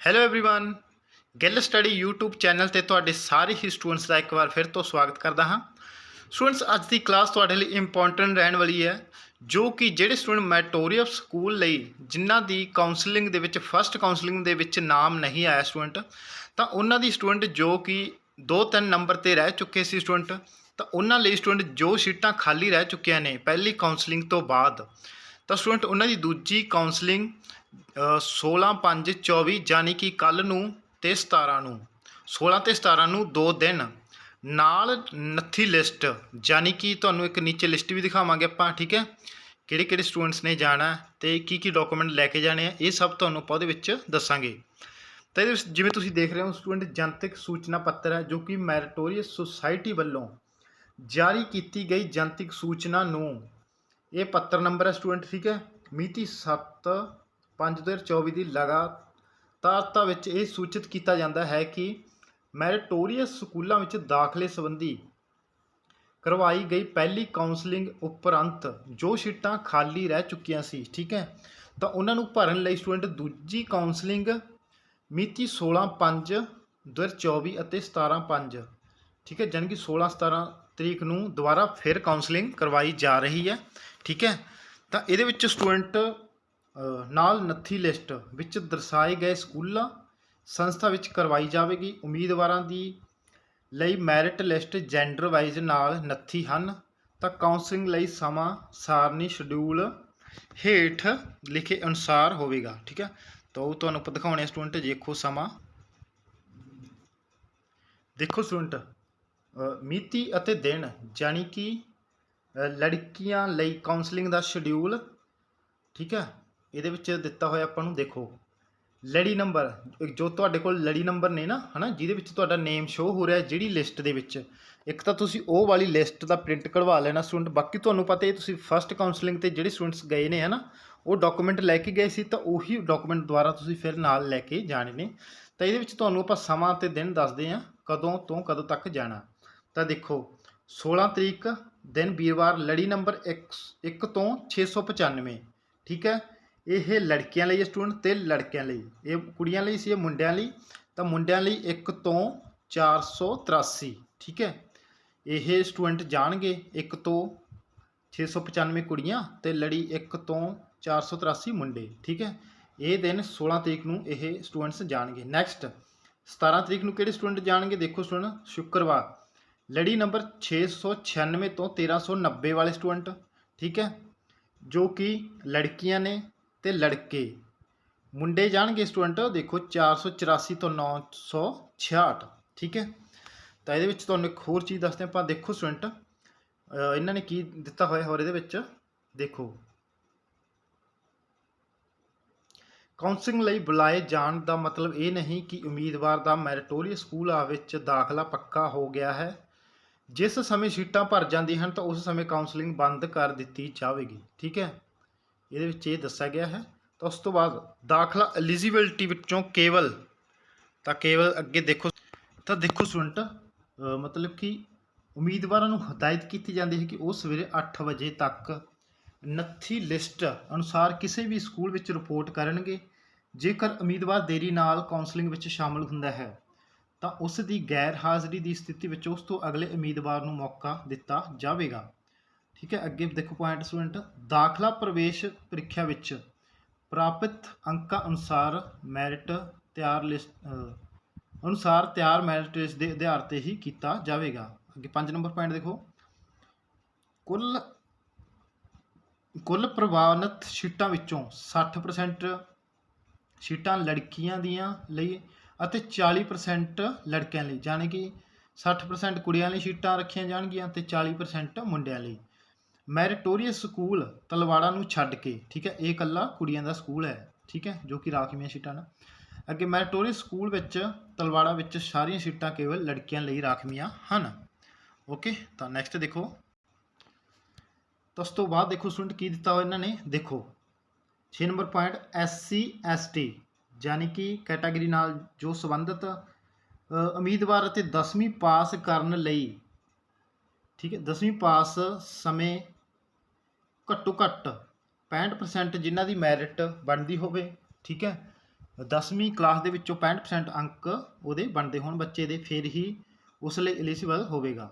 hello everyone Gill study YouTube channel ਤੇ ਤੁਹਾਡੇ ਸਾਰੇ ਹੀ ਸਟੂਡੈਂਟਸ ਦਾ ਇੱਕ ਵਾਰ ਫਿਰ ਤੋਂ ਸਵਾਗਤ ਕਰਦਾ ਹਾਂ ਸਟੂਡੈਂਟਸ ਅੱਜ ਦੀ ਕਲਾਸ ਤੁਹਾਡੇ ਲਈ ਇੰਪੋਰਟੈਂਟ ਰਹਿਣ ਵਾਲੀ ਹੈ ਜੋ ਕਿ ਜਿਹੜੇ ਸਟੂਡੈਂਟ ਮੈਟੋਰੀਅਲ ਸਕੂਲ ਲਈ ਜਿਨ੍ਹਾਂ ਦੀ ਕਾਉਂਸਲਿੰਗ ਦੇ ਵਿੱਚ ਫਸਟ ਕਾਉਂਸਲਿੰਗ ਦੇ ਵਿੱਚ ਨਾਮ ਨਹੀਂ ਆਇਆ ਸਟੂਡੈਂਟ ਤਾਂ ਉਹਨਾਂ ਦੀ ਸਟੂਡੈਂਟ ਜੋ ਕਿ 2-3 ਨੰਬਰ ਤੇ ਰਹਿ ਚੁੱਕੇ ਸੀ ਸਟੂਡੈਂਟ ਤਾਂ ਉਹਨਾਂ ਲਈ ਸਟੂਡੈਂਟ ਜੋ ਸੀਟਾਂ ਖਾਲੀ ਰਹਿ ਚੁੱਕੀਆਂ ਨੇ ਪਹਿਲੀ ਕਾਉਂਸਲਿੰਗ ਤੋਂ ਬਾਅਦ ਤਾਂ ਸਟੂਡੈਂਟ ਉਹਨਾਂ ਦੀ ਦੂਜੀ ਕਾਉਂਸਲਿੰਗ 16/5/24 ਯਾਨੀ ਕਿ ਕੱਲ੍ਹ ਨੂੰ ਅਤੇ ਸਤਾਰ੍ਹਾਂ ਨੂੰ। ਸੋਲ੍ਹਾਂ ਅਤੇ ਸਤਾਰ੍ਹਾਂ ਨੂੰ ਦੋ ਦਿਨ। ਨਾਲ ਨੱਥੀ ਲਿਸਟ ਯਾਨੀ ਕਿ ਤੁਹਾਨੂੰ ਇੱਕ ਨੀਚੇ ਲਿਸਟ ਵੀ ਦਿਖਾਵਾਂਗੇ ਆਪਾਂ, ਠੀਕ ਹੈ? ਕਿਹੜੇ ਕਿਹੜੇ ਸਟੂਡੈਂਟਸ ਨੇ ਜਾਣਾ ਅਤੇ ਕੀ ਕੀ ਡਾਕੂਮੈਂਟ ਲੈ ਕੇ ਜਾਣੇ ਆ, ਇਹ ਸਭ ਤੁਹਾਨੂੰ ਆਪਾਂ ਉਹਦੇ ਵਿੱਚ ਦੱਸਾਂਗੇ। ਤਾਂ ਇਹਦੇ ਵਿੱਚ ਜਿਵੇਂ ਤੁਸੀਂ ਦੇਖ ਰਹੇ ਹੋ ਸਟੂਡੈਂਟ ਜਨਤਕ ਸੂਚਨਾ ਪੱਤਰ ਹੈ, ਜੋ ਕਿ ਮੈਰੀਟੋਰੀਅਸ ਸੁਸਾਇਟੀ ਵੱਲੋਂ ਜਾਰੀ ਕੀਤੀ ਗਈ ਜਨਤਕ ਸੂਚਨਾ ਨੂੰ। ਇਹ ਪੱਤਰ ਨੰਬਰ ਹੈ ਸਟੂਡੈਂਟ ਠੀਕ ਹੈ? ਮਿਤੀ 7 5/2024 ਦੀ ਲਗਾਤਾਰਤਾ ਵਿੱਚ ਇਹ ਸੂਚਿਤ ਕੀਤਾ ਜਾਂਦਾ ਹੈ ਕਿ ਮੈਰੀਟੋਰੀਅਸ ਸਕੂਲਾਂ ਵਿੱਚ ਦਾਖਲੇ ਸੰਬੰਧੀ ਕਰਵਾਈ ਗਈ ਪਹਿਲੀ ਕਾਉਂਸਲਿੰਗ ਉਪਰੰਤ ਜੋ ਸੀਟਾਂ ਖਾਲੀ ਰਹਿ ਚੁੱਕੀਆਂ ਸੀ, ਠੀਕ ਹੈ? ਤਾਂ ਉਹਨਾਂ ਨੂੰ ਭਰਨ ਲਈ ਸਟੂਡੈਂਟ ਦੂਜੀ ਕਾਉਂਸਲਿੰਗ ਮਿਤੀ 16/5/2024 ਅਤੇ 17/5 ਠੀਕ ਹੈ? ਜਾਣੀ ਕਿ 16 17 ਤਰੀਕ ਨੂੰ ਦੁਬਾਰਾ ਫਿਰ ਕਾਉਂਸਲਿੰਗ ਕਰਵਾਈ ਜਾ ਰਹੀ ਹੈ, ਠੀਕ ਹੈ? ਤਾਂ ਇਹਦੇ ਵਿੱਚ ਸਟੂਡੈਂਟ ਨਾਲ ਨੱਥੀ ਲਿਸਟ ਵਿੱਚ ਦਰਸਾਏ ਗਏ ਸਕੂਲਾਂ, ਸੰਸਥਾ ਵਿੱਚ ਕਰਵਾਈ ਜਾਵੇਗੀ। ਉਮੀਦਵਾਰਾਂ ਦੀ ਲਈ ਮੈਰਿਟ ਲਿਸਟ ਜੈਂਡਰ ਵਾਈਜ਼ ਨਾਲ ਨੱਥੀ ਹਨ। ਤਾਂ ਕਾਉਂਸਲਿੰਗ ਲਈ ਸਮਾਂ ਸਾਰਣੀ ਸ਼ਡਿਊਲ ਹੇਠ ਲਿਖੇ ਅਨੁਸਾਰ ਹੋਵੇਗਾ, ਠੀਕ ਹੈ? ਤਾਂ ਉਹ ਤੁਹਾਨੂੰ ਆਪਾਂ ਦਿਖਾਉਣੇ ਸਟੂਡੈਂਟ ਦੇਖੋ ਸਮਾਂ। ਦੇਖੋ ਸਟੂਡੈਂਟ ਮਿਤੀ ਅਤੇ ਦਿਨ ਜਾਨੀ ਕਿ ਲੜਕੀਆਂ ਲਈ ਕਾਉਂਸਲਿੰਗ ਦਾ ਸ਼ਡਿਊਲ ਠੀਕ ਹੈ? ਇਹਦੇ ਵਿੱਚ ਦਿੱਤਾ ਹੋਇਆ ਆਪਾਂ ਨੂੰ ਦੇਖੋ। ਲੜੀ ਨੰਬਰ ਜੋ ਤੁਹਾਡੇ ਕੋਲ ਲੜੀ ਨੰਬਰ ਨੇ ਨਾ, ਹਨਾ, ਜਿਹਦੇ ਵਿੱਚ ਤੁਹਾਡਾ ਨੇਮ ਸ਼ੋ ਹੋ ਰਿਹਾ ਜਿਹੜੀ ਲਿਸਟ ਦੇ ਵਿੱਚ। ਇੱਕ ਤਾਂ ਤੁਸੀਂ ਉਹ ਵਾਲੀ ਲਿਸਟ ਦਾ ਪ੍ਰਿੰਟ ਕਢਵਾ ਲੈਣਾ ਸਟੂਡੈਂਟ ਬਾਕੀ ਤੁਹਾਨੂੰ ਪਤਾ ਹੈ ਤੁਸੀਂ ਫਸਟ ਕਾਉਂਸਲਿੰਗ ਤੇ ਜਿਹੜੇ ਸਟੂਡੈਂਟਸ ਗਏ ਨੇ, ਹਨਾ, ਉਹ ਡਾਕੂਮੈਂਟ ਲੈ ਕੇ ਗਏ ਸੀ, ਤਾਂ ਉਹੀ ਡਾਕੂਮੈਂਟ ਦੁਆਰਾ ਤੁਸੀਂ ਫਿਰ ਨਾਲ ਲੈ ਕੇ ਜਾਣੇ ਨੇ। ਤਾਂ ਇਹਦੇ ਵਿੱਚ ਤੁਹਾਨੂੰ ਆਪਾਂ ਸਮਾਂ ਤੇ ਦਿਨ ਦੱਸਦੇ ਹਾਂ, ਕਦੋਂ ਤੋਂ ਕਦੋਂ ਤੱਕ ਜਾਣਾ। ਤਾਂ ਦੇਖੋ 16 ਤਰੀਕ, ਦਿਨ ਵੀਰਵਾਰ, ਲੜੀ ਨੰਬਰ 1 ਤੋਂ 695 ਠੀਕ ਹੈ? ਇਹ ਲੜਕੀਆਂ ਲਈ ਸਟੂਡੈਂਟ ਤੇ ਲੜਕਿਆਂ ਲਈ। ਇਹ ਕੁੜੀਆਂ ਲਈ ਸੀ, ਇਹ ਮੁੰਡਿਆਂ ਲਈ। ਤਾਂ ਮੁੰਡਿਆਂ ਲਈ 1 ਤੋਂ 483 ਠੀਕ ਹੈ? ਇਹ ਸਟੂਡੈਂਟ ਜਾਣਗੇ 1 ਤੋਂ 695 ਕੁੜੀਆਂ ਤੇ ਲੜੀ 1 ਤੋਂ 483 ਮੁੰਡੇ, ਠੀਕ ਹੈ? ਇਹ ਦਿਨ 16 ਤਰੀਕ ਨੂੰ ਇਹ ਸਟੂਡੈਂਟਸ ਜਾਣਗੇ। ਨੈਕਸਟ 17 ਤਰੀਕ ਨੂੰ ਕਿਹੜੇ ਸਟੂਡੈਂਟ ਜਾਣਗੇ? ਦੇਖੋ ਸਟੂਡੈਂਟ ਸ਼ੁੱਕਰਵਾਰ। ਲੜੀ ਨੰਬਰ 696 ਤੋਂ 1390 ਵਾਲੇ ਸਟੂਡੈਂਟ ਠੀਕ ਹੈ? ਜੋ ਕਿ ਲੜਕੀਆਂ ਨੇ ਤੇ ਲੜਕੇ। ਮੁੰਡੇ ਜਾਣਗੇ ਸਟੂਡੈਂਟ, ਦੇਖੋ 484 ਤੋਂ 966 ਠੀਕ ਹੈ? ਤਾਂ ਇਹਦੇ ਵਿੱਚ ਤੁਹਾਨੂੰ ਇੱਕ ਹੋਰ ਚੀਜ਼ ਦੱਸਦੇ ਹਾਂ, ਆਪਾਂ ਦੇਖੋ ਸਟੂਡੈਂਟ ਇਹਨਾਂ ਨੇ ਕੀ ਦਿੱਤਾ ਹੋਇਆ ਹੋਰ ਇਹਦੇ ਵਿੱਚ? ਦੇਖੋ। ਕਾਉਂਸਲਿੰਗ ਲਈ ਬੁਲਾਏ ਜਾਣ ਦਾ ਮਤਲਬ ਇਹ ਨਹੀਂ ਕਿ ਉਮੀਦਵਾਰ ਦਾ ਮੈਰਿਟੋਰੀਅਸ ਸਕੂਲਾਂ ਵਿੱਚ ਦਾਖਲਾ ਪੱਕਾ ਹੋ ਗਿਆ ਹੈ। ਜਿਸ ਸਮੇਂ ਸੀਟਾਂ ਭਰ ਜਾਂਦੀਆਂ ਹਨ ਤਾਂ ਉਸ ਸਮੇਂ ਕਾਉਂਸਲਿੰਗ ਬੰਦ ਕਰ ਦਿੱਤੀ ਜਾਵੇਗੀ, ਠੀਕ ਹੈ? ਇਹਦੇ ਵਿੱਚ ਇਹ ਦੱਸਿਆ ਗਿਆ ਹੈ। ਤਾਂ ਉਸ ਤੋਂ ਬਾਅਦ ਦਾਖਲਾ ਐਲੀਜੀਬਿਲਟੀ ਵਿੱਚੋਂ ਕੇਵਲ, ਤਾਂ ਕੇਵਲ ਅੱਗੇ ਦੇਖੋ, ਤਾਂ ਦੇਖੋ ਸਟੂਡੈਂਟ ਮਤਲਬ ਕਿ ਉਮੀਦਵਾਰਾਂ ਨੂੰ ਹਦਾਇਤ ਕੀਤੀ ਜਾਂਦੀ ਹੈ ਕਿ ਉਹ ਸਵੇਰੇ 8 ਵਜੇ ਤੱਕ ਨੱਥੀ ਲਿਸਟ ਅਨੁਸਾਰ ਕਿਸੇ ਵੀ ਸਕੂਲ ਵਿੱਚ ਰਿਪੋਰਟ ਕਰਨਗੇ। ਜੇਕਰ ਉਮੀਦਵਾਰ ਦੇਰੀ ਨਾਲ ਕਾਉਂਸਲਿੰਗ ਵਿੱਚ ਸ਼ਾਮਲ ਹੁੰਦਾ ਹੈ, ਤਾਂ ਉਸ ਦੀ ਗੈਰ ਹਾਜ਼ਰੀ ਦੀ ਸਥਿਤੀ ਵਿੱਚ ਉਸ ਤੋਂ ਅਗਲੇ ਉਮੀਦਵਾਰ ਨੂੰ ਮੌਕਾ ਦਿੱਤਾ ਜਾਵੇਗਾ। ਠੀਕ ਹੈ, ਅੱਗੇ ਦੇਖੋ ਪੁਆਇੰਟ ਸਟੂਡੈਂਟ ਦਾਖਲਾ ਪ੍ਰਵੇਸ਼ ਪ੍ਰੀਖਿਆ ਵਿੱਚ ਪ੍ਰਾਪਤ ਅੰਕਾਂ ਅਨੁਸਾਰ ਮੈਰਿਟ ਤਿਆਰ ਲਿਸਟ ਅਨੁਸਾਰ ਤਿਆਰ ਮੈਰਿਟ ਲਿਸਟ ਦੇ ਆਧਾਰ ਤੇ ਹੀ ਕੀਤਾ ਜਾਵੇਗਾ। ਅੱਗੇ 5 ਨੰਬਰ ਪੁਆਇੰਟ ਦੇਖੋ। ਕੁੱਲ ਕੁੱਲ ਪ੍ਰਵਾਨਿਤ ਸੀਟਾਂ ਵਿੱਚੋਂ 60% ਸੀਟਾਂ ਲੜਕੀਆਂ ਦੀਆਂ ਲਈ ਅਤੇ 40% ਲੜਕਿਆਂ ਲਈ, ਜਾਣੀ ਕਿ 60% ਕੁੜੀਆਂ ਲਈ ਸੀਟਾਂ ਰੱਖੀਆਂ ਜਾਣਗੀਆਂ ਤੇ 40% ਮੁੰਡਿਆਂ ਲਈ। ਮੈਰੀਟੋਰੀਅਸ ਸਕੂਲ ਤਲਵਾੜਾ ਨੂੰ ਛੱਡ ਕੇ, ਠੀਕ ਹੈ, ਇਹ ਇਕੱਲਾ ਕੁੜੀਆਂ ਦਾ ਸਕੂਲ ਹੈ, ਠੀਕ ਹੈ, ਜੋ ਕਿ ਰਾਖਵੀਆਂ ਸੀਟਾਂ ਹਨ ਅੱਗੇ ਮੈਰੀਟੋਰੀਅਸ ਸਕੂਲ ਵਿੱਚ ਤਲਵਾੜਾ ਵਿੱਚ ਸਾਰੀਆਂ ਸੀਟਾਂ ਕੇਵਲ ਲੜਕੀਆਂ ਲਈ ਰਾਖਵੀਆਂ ਹਨ। ਓਕੇ ਤਾਂ ਨੈਕਸਟ ਦੇਖੋ। ਤਾਂ ਉਸ ਤੋਂ ਬਾਅਦ ਦੇਖੋ ਸਟੂਡੈਂਟ ਕੀ ਦਿੱਤਾ ਹੋਇਆ ਇਹਨਾਂ ਨੇ? ਦੇਖੋ 6 ਨੰਬਰ ਪੁਆਇੰਟ ਐਸਸੀ ਐਸਟੀ ਯਾਨੀ ਕਿ ਕੈਟਾਗਰੀ ਨਾਲ ਜੋ ਸੰਬੰਧਿਤ ਉਮੀਦਵਾਰ ਅਤੇ 10ਵੀਂ ਪਾਸ ਕਰਨ ਲਈ ਠੀਕ ਹੈ 10ਵੀਂ ਪਾਸ ਸਮੇਂ ਘੱਟੋ ਘੱਟ 65% ਜਿਨ੍ਹਾਂ ਦੀ ਮੈਰਿਟ ਬਣਦੀ ਹੋਵੇ, ਠੀਕ ਹੈ। 10ਵੀਂ ਕਲਾਸ ਦੇ ਵਿੱਚੋਂ 65% ਅੰਕ ਉਹਦੇ ਬਣਦੇ ਹੋਣ ਬੱਚੇ ਦੇ, ਫਿਰ ਹੀ ਉਸ ਲਈ ਐਲੀਜੀਬਲ ਹੋਵੇਗਾ।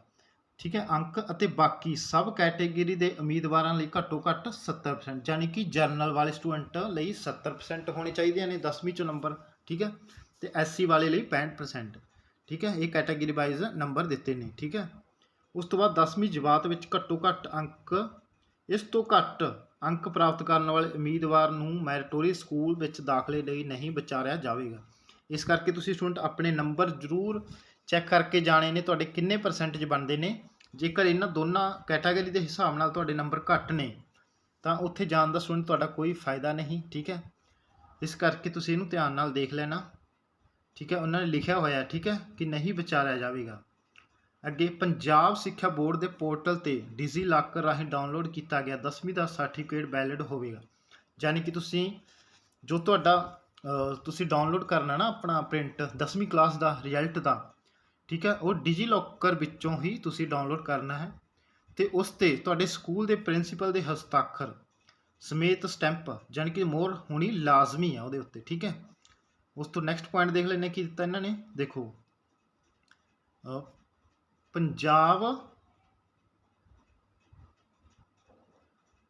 ਠੀਕ ਹੈ, ਅੰਕ ਅਤੇ ਬਾਕੀ ਸਭ ਕੈਟਾਗਰੀ ਦੇ ਉਮੀਦਵਾਰਾਂ ਲਈ ਘੱਟੋ ਘੱਟ 70% ਯਾਨੀ ਕਿ ਜਰਨਲ ਵਾਲੇ ਸਟੂਡੈਂਟ ਲਈ 70% ਹੋਣੇ ਚਾਹੀਦੇ ਨੇ 10ਵੀਂ ਚੋਂ ਨੰਬਰ ਠੀਕ ਹੈ। ਤੇ ਐਸਸੀ ਵਾਲੇ ਲਈ 65% ਠੀਕ ਹੈ, ਇਹ ਕੈਟਾਗਰੀ ਵਾਈਜ਼ ਨੰਬਰ ਦਿੱਤੇ ਨੇ, ਠੀਕ ਹੈ। ਉਸ ਤੋਂ ਬਾਅਦ 10ਵੀਂ ਜਮਾਤ ਵਿੱਚ ਘੱਟੋ ਘੱਟ ਅੰਕ, ਇਸ ਤੋਂ ਘੱਟ ਅੰਕ ਪ੍ਰਾਪਤ ਕਰਨ ਵਾਲੇ ਉਮੀਦਵਾਰ ਨੂੰ ਮੈਰਿਟੋਰੀ ਸਕੂਲ ਵਿੱਚ ਦਾਖਲੇ ਲਈ ਨਹੀਂ ਵਿਚਾਰਿਆ ਜਾਵੇਗਾ। ਇਸ ਕਰਕੇ ਤੁਸੀਂ ਸਟੂਡੈਂਟ ਆਪਣੇ ਨੰਬਰ ਜ਼ਰੂਰ ਚੈੱਕ ਕਰਕੇ ਜਾਣੇ ਨੇ, ਤੁਹਾਡੇ ਕਿੰਨੇ ਪਰਸੈਂਟੇਜ ਬਣਦੇ ਨੇ। ਜੇਕਰ ਇਹਨਾਂ ਦੋਨਾਂ ਕੈਟਾਗਰੀ ਦੇ ਹਿਸਾਬ ਨਾਲ ਤੁਹਾਡੇ ਨੰਬਰ ਘੱਟ ਨੇ, ਤਾਂ ਉੱਥੇ ਜਾਣ ਦਾ ਸਟੂਡੈਂਟ ਤੁਹਾਡਾ ਕੋਈ ਫਾਇਦਾ ਨਹੀਂ, ਠੀਕ ਹੈ? ਇਸ ਕਰਕੇ ਤੁਸੀਂ ਇਹਨੂੰ ਧਿਆਨ ਨਾਲ ਦੇਖ ਲੈਣਾ, ਠੀਕ ਹੈ? ਉਹਨਾਂ ਨੇ ਲਿਖਿਆ ਹੋਇਆ, ਠੀਕ ਹੈ? ਕਿ ਨਹੀਂ ਵਿਚਾਰਿਆ ਜਾਵੇਗਾ। ਅੱਗੇ ਪੰਜਾਬ ਸਿੱਖਿਆ ਬੋਰਡ ਦੇ ਪੋਰਟਲ ਤੇ ਡਿਜੀ ਲਾਕਰ ਰਾਹੀਂ ਡਾਊਨਲੋਡ ਕੀਤਾ ਗਿਆ 10ਵੀਂ ਦਾ ਸਰਟੀਫਿਕੇਟ ਵੈਲਿਡ ਹੋਵੇਗਾ। ਯਾਨੀ ਕਿ ਤੁਸੀਂ ਜੋ ਤੁਹਾਡਾ ਤੁਸੀਂ ਡਾਊਨਲੋਡ ਕਰਨਾ ਨਾ ਆਪਣਾ ਪ੍ਰਿੰਟ 10ਵੀਂ ਕਲਾਸ ਦਾ ਰਿਜ਼ਲਟ ਦਾ, ਠੀਕ ਹੈ, ਉਹ ਡਿਜੀ ਲਾਕਰ ਵਿੱਚੋਂ ਹੀ ਤੁਸੀਂ ਡਾਊਨਲੋਡ ਕਰਨਾ ਹੈ ਤੇ ਉਸ ਤੇ ਤੁਹਾਡੇ ਸਕੂਲ ਦੇ ਪ੍ਰਿੰਸੀਪਲ ਦੇ ਹਸਤਾਖਰ ਸਮੇਤ ਸਟੈਂਪ ਯਾਨੀ ਕਿ ਮੋਹਰ ਹੋਣੀ ਲਾਜ਼ਮੀ ਆ ਉਹਦੇ ਉੱਤੇ, ਠੀਕ ਹੈ। ਉਸ ਤੋਂ ਨੈਕਸਟ ਪੁਆਇੰਟ ਦੇਖ ਲੈਂਦੇ ਹਾਂ ਕੀ ਦਿੱਤਾ ਇਹਨਾਂ ਨੇ। ਦੇਖੋ ਪੰਜਾਬ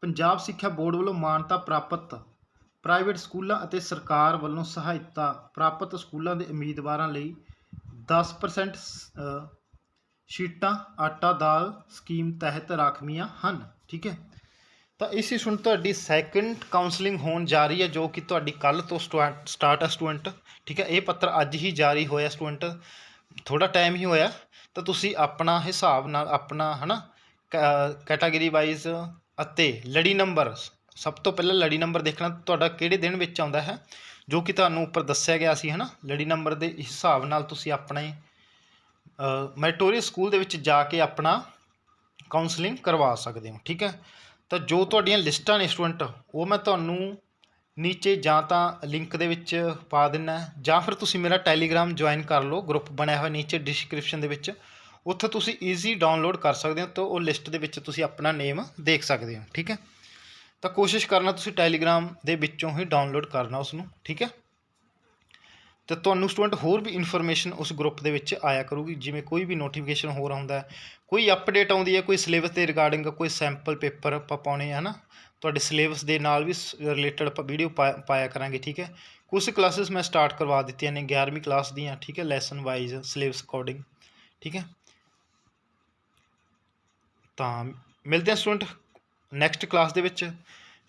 ਪੰਜਾਬ ਸਿੱਖਿਆ ਬੋਰਡ ਵੱਲੋਂ ਮਾਨਤਾ ਪ੍ਰਾਪਤ ਪ੍ਰਾਈਵੇਟ ਸਕੂਲਾਂ ਅਤੇ ਸਰਕਾਰ ਵੱਲੋਂ ਸਹਾਇਤਾ ਪ੍ਰਾਪਤ ਸਕੂਲਾਂ ਦੇ ਉਮੀਦਵਾਰਾਂ ਲਈ 10% ਸ- ਸ਼ੀਟਾਂ ਆਟਾ ਦਾਲ ਸਕੀਮ ਤਹਿਤ ਰਾਖਵੀਆਂ ਹਨ। ਠੀਕ ਹੈ? ਤਾਂ ਇਸ ਸੁਣ ਤੁਹਾਡੀ ਸੈਕੰਡ ਕਾਉਂਸਲਿੰਗ ਹੋਣ ਜਾ ਰਹੀ ਹੈ, ਜੋ ਕਿ ਤੁਹਾਡੀ ਕੱਲ ਤੋਂ ਸਟਾਰਟ ਹੈ ਸਟੂਡੈਂਟ ਠੀਕ ਹੈ? ਇਹ ਪੱਤਰ ਅੱਜ ਹੀ ਜਾਰੀ ਹੋਇਆ ਸਟੂਡੈਂਟ ਥੋੜ੍ਹਾ ਟਾਈਮ ਹੀ ਹੋਇਆ, ਤਾਂ ਤੁਸੀਂ ਆਪਣਾ ਹਿਸਾਬ ਨਾਲ ਆਪਣਾ ਹੈ ਹਨਾ ਕੈਟਾਗਰੀ ਵਾਈਜ਼ ਅਤੇ ਲੜੀ ਨੰਬਰ ਸਭ ਤੋਂ ਪਹਿਲਾਂ ਲੜੀ ਨੰਬਰ ਦੇਖਣਾ ਤੁਹਾਡਾ ਕਿਹੜੇ ਦਿਨ ਵਿੱਚ ਆਉਂਦਾ ਹੈ, ਜੋ ਕਿ ਤੁਹਾਨੂੰ ਉੱਪਰ ਦੱਸਿਆ ਗਿਆ ਸੀ ਹੈ ਨਾ ਲੜੀ ਨੰਬਰ ਦੇ ਹਿਸਾਬ ਨਾਲ ਤੁਸੀਂ ਆਪਣੇ ਮੈਟੋਰੀਅਲ ਸਕੂਲ ਦੇ ਵਿੱਚ ਜਾ ਕੇ ਆਪਣਾ ਕਾਉਂਸਲਿੰਗ ਕਰਵਾ ਸਕਦੇ ਹੋ, ਠੀਕ ਹੈ? ਤਾਂ ਜੋ ਤੁਹਾਡੀਆਂ ਲਿਸਟਾਂ ਨੇ ਸਟੂਡੈਂਟ ਉਹ ਮੈਂ ਤੁਹਾਨੂੰ ਨੀਚੇ ਜਾਂ ਤਾਂ ਲਿੰਕ ਦੇ ਵਿੱਚ ਪਾ ਦਿੰਨਾ ਜਾਂ ਫਿਰ ਤੁਸੀਂ ਮੇਰਾ ਟੈਲੀਗ੍ਰਾਮ ਜੁਆਇਨ ਕਰ ਲਓ ਗਰੁੱਪ ਬਣਿਆ ਹੋਇਆ ਨੀਚੇ ਡਿਸਕ੍ਰਿਪਸ਼ਨ ਦੇ ਵਿੱਚ। ਉੱਥੇ ਤੁਸੀਂ ਈਜ਼ੀ ਡਾਊਨਲੋਡ ਕਰ ਸਕਦੇ ਹੋ ਤਾਂ ਉਹ ਲਿਸਟ ਦੇ ਵਿੱਚ ਤੁਸੀਂ ਆਪਣਾ ਨੇਮ ਦੇਖ ਸਕਦੇ ਹੋ, ਠੀਕ ਹੈ? ਤਾਂ ਕੋਸ਼ਿਸ਼ ਕਰਨਾ ਤੁਸੀਂ ਟੈਲੀਗ੍ਰਾਮ ਦੇ ਵਿੱਚੋਂ ਹੀ ਡਾਊਨਲੋਡ ਕਰਨਾ ਉਸ ਨੂੰ ਠੀਕ ਹੈ? ਤੇ ਤੁਹਾਨੂੰ ਸਟੂਡੈਂਟ ਹੋਰ ਵੀ ਇਨਫੋਰਮੇਸ਼ਨ ਉਸ ਗਰੁੱਪ ਦੇ ਵਿੱਚ ਆਇਆ ਕਰੂਗੀ, ਜਿਵੇਂ ਕੋਈ ਵੀ ਨੋਟੀਫਿਕੇਸ਼ਨ ਹੋਰ ਆਉਂਦਾ ਹੈ। ਕੋਈ ਅਪਡੇਟ ਆਉਂਦੀ ਹੈ, ਕੋਈ ਸਿਲੇਬਸ ਦੇ ਰਿਗਾਰਡਿੰਗ ਕੋਈ ਸੈਂਪਲ ਪੇਪਰ ਆਪਾਂ ਪਾਉਣੇ ਹੈ ਨਾ ਤੁਹਾਡੇ ਸਿਲੇਬਸ ਦੇ ਨਾਲ ਵੀ ਰਿਲੇਟਡ ਆਪਾਂ ਵੀਡੀਓ ਪਾਇਆ ਕਰਾਂਗੇ, ਠੀਕ ਹੈ? ਕੁਝ ਕਲਾਸਿਸ ਮੈਂ ਸਟਾਰਟ ਕਰਵਾ ਦਿੱਤੀਆਂ ਨੇ 11ਵੀਂ ਕਲਾਸ ਦੀਆਂ, ਠੀਕ ਹੈ? ਲੈਸਨ ਵਾਈਜ਼ ਸਿਲੇਬਸ ਅਕੋਰਡਿੰਗ ਠੀਕ ਹੈ? ਤਾਂ ਮਿਲਦੇ ਹਾਂ ਸਟੂਡੈਂਟ ਨੈਕਸਟ ਕਲਾਸ ਦੇ ਵਿੱਚ।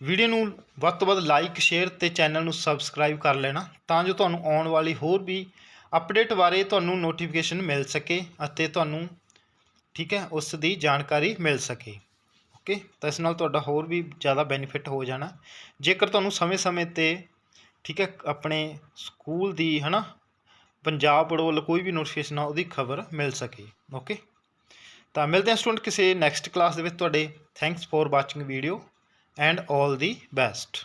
ਵੀਡੀਓ ਨੂੰ ਵੱਧ ਤੋਂ ਵੱਧ ਲਾਈਕ ਸ਼ੇਅਰ ਤੇ ਚੈਨਲ ਨੂੰ ਸਬਸਕ੍ਰਾਈਬ ਕਰ ਲੈਣਾ, ਤਾਂ ਜੋ ਤੁਹਾਨੂੰ ਆਉਣ ਵਾਲੀ ਹੋਰ ਵੀ ਅਪਡੇਟ ਬਾਰੇ ਤੁਹਾਨੂੰ ਨੋਟੀਫਿਕੇਸ਼ਨ ਮਿਲ ਸਕੇ ਅਤੇ ਤੁਹਾਨੂੰ, ਠੀਕ ਹੈ? ਉਸ ਦੀ ਜਾਣਕਾਰੀ ਮਿਲ ਸਕੇ। ਓਕੇ ਤਾਂ ਇਸ ਨਾਲ ਤੁਹਾਡਾ ਹੋਰ ਵੀ ਜ਼ਿਆਦਾ ਬੈਨੀਫਿਟ ਹੋ ਜਾਣਾ। ਜੇਕਰ ਤੁਹਾਨੂੰ ਸਮੇਂ-ਸਮੇਂ ਤੇ, ਠੀਕ ਹੈ, ਆਪਣੇ ਸਕੂਲ ਦੀ, ਹਨਾ, ਪੰਜਾਬ ਪੜੋ ਵੱਲ ਕੋਈ ਵੀ ਨੋਟੀਫਿਕੇਸ਼ਨ ਆ, ਉਹਦੀ ਖਬਰ ਮਿਲ ਸਕੇ ਓਕੇ ਤਾਂ ਮਿਲਦੇ ਹਾਂ ਸਟੂਡੈਂਟ ਕਿਸੇ ਨੈਕਸਟ ਕਲਾਸ ਦੇ ਵਿੱਚ। ਤੁਹਾਡੇ thanks for watching video and 올 the best